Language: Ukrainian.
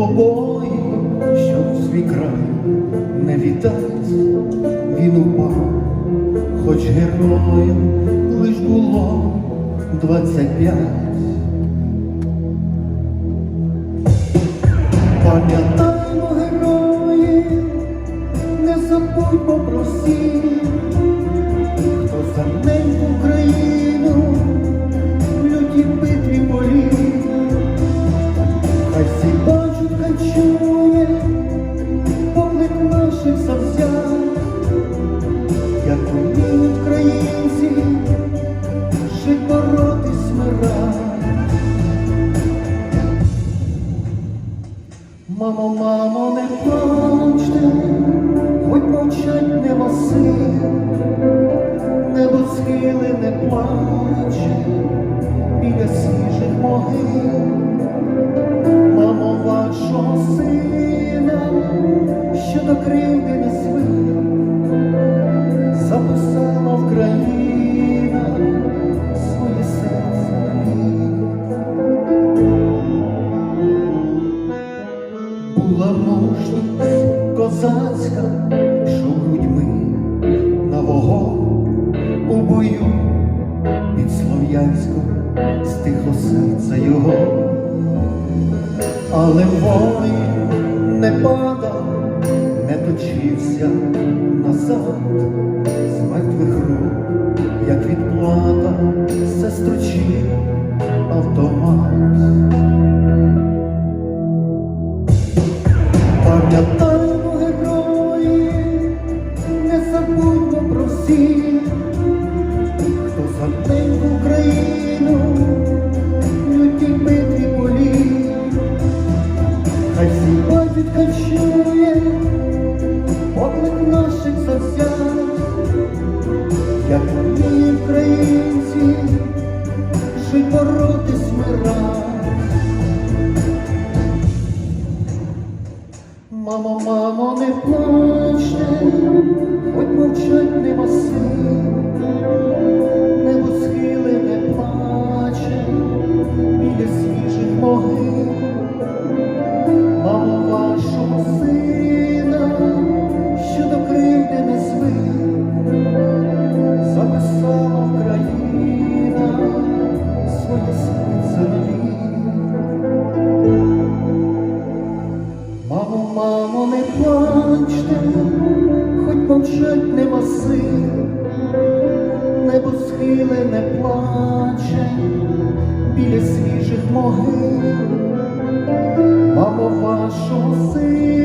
двобої, що свій край не віддасть, він упав, хоч героєм лиш було двадцять п'ять. Пам'ятаймо героїв, не забудьмо про всіх, хто за неньку Україну в лютій битві болів. Хай всі хай чує поклик наших завзят, як уміють українці жить боротись мирать. Мамо, мамо, не плачте, хоч мовчать нема сил, козацька, що грудьми на вогонь у бою. Під Слов'янськом стихло серце його, але воїн не падав, не точився назад, з мертвих рук, як відплата, все автомат. Всіх, хто за неньку Україну в лютій битві болів. Хай всі бачать, хай чує поклик наших завзят, як вміють українці жить боротись мирать. Мамо, мамо, не плачте, плачте, хоч мовчать нема сил, небо схиле не плаче біля свіжих могил. Мамо вашого сина,